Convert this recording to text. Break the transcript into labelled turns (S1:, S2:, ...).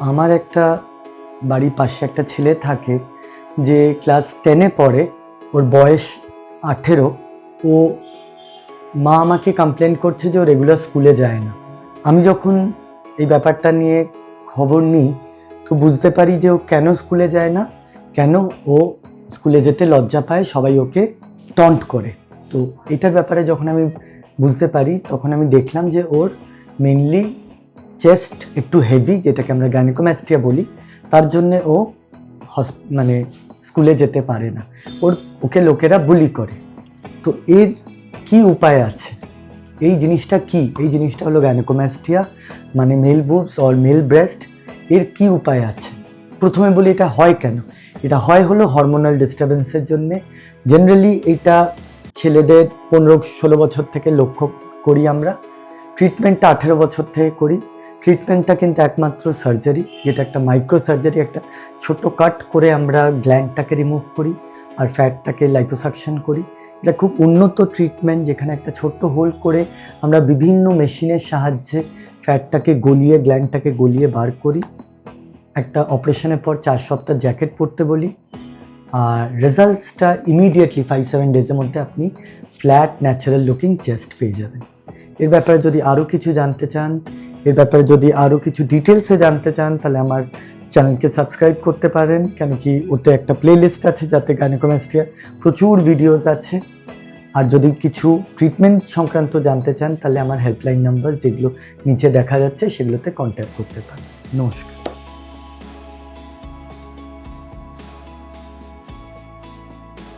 S1: আমার একটা বাড়ির পাশে একটা ছেলে থাকে যে ক্লাস টেনে পড়ে, ওর বয়স আঠেরো। ও, মা আমাকে কমপ্লেন করছে যে ও রেগুলার স্কুলে যায় না। আমি যখন এই ব্যাপারটা নিয়ে খবর নিই, তো বুঝতে পারি যে ও কেন স্কুলে যায় না, কেন ও স্কুলে যেতে লজ্জা পায়, সবাই ওকে টন্ট করে। তো এটার ব্যাপারে যখন আমি বুঝতে পারি, তখন আমি দেখলাম যে ওর মেনলি চেস্ট একটু হেভি যেটাকে আমরা গ্যানিকোম্যাস্টিয়া বলি, তার জন্যে ও হস মানে স্কুলে যেতে পারে না। ওর, ওকে লোকেরা বুলি করে। তো এর কি উপায় আছে? এই জিনিসটা কি? এই জিনিসটা হলো গ্যানিকোম্যাস্টিয়া মানে male boobs or male breast এর কি উপায় আছে? প্রথমে বলি এটা হয় কেন? এটা হয় হলো হরমোনাল ডিস্টারবেন্সের জন্যে। জেনারেলি এটা ছেলেদের পনেরো ষোলো বছর থেকে লক্ষ্য করি আমরা। ট্রিটমেন্টটা আঠেরো বছর থেকে করি। ট্রিটমেন্টটা কিন্তু একমাত্র সার্জারি যেটা একটা মাইক্রো সার্জারি একটা ছোট কাট করে আমরা গ্ল্যান্ডটাকে রিমুভ করি আর ফ্যাটটাকে লাইপোসাকশন করি। এটা খুব উন্নত ট্রিটমেন্ট যেখানে একটা ছোট্ট হোল করে আমরা বিভিন্ন মেশিনের সাহায্যে ফ্যাটটাকে গলিয়ে গ্ল্যান্ডটাকে গলিয়ে বার করি। একটা অপারেশনের পর চার সপ্তাহ জ্যাকেট পরতে বলি। আর রেজাল্টসটা ইমিডিয়েটলি ফাইভ সেভেন ডেজের মধ্যে আপনি ফ্ল্যাট ন্যাচারাল লুকিং চেস্ট পেয়ে যাবেন। এর ব্যাপারে যদি আরও কিছু জানতে চান এর ব্যাপারে যদি আরও কিছু ডিটেলসে জানতে চান, তাহলে আমার চ্যানেলকে সাবস্ক্রাইব করতে পারেন। কেন কি ওতে একটা প্লেলিস্ট আছে যাতে গাইনোকোমাস্টিয়া প্রচুর ভিডিওস আছে। আর যদি কিছু ট্রিটমেন্ট সংক্রান্ত জানতে চান, তাহলে আমার হেল্পলাইন নাম্বার যেগুলো নিচে দেখা যাচ্ছে, সেগুলোতে কন্ট্যাক্ট করতে পারেন। নমস্কার।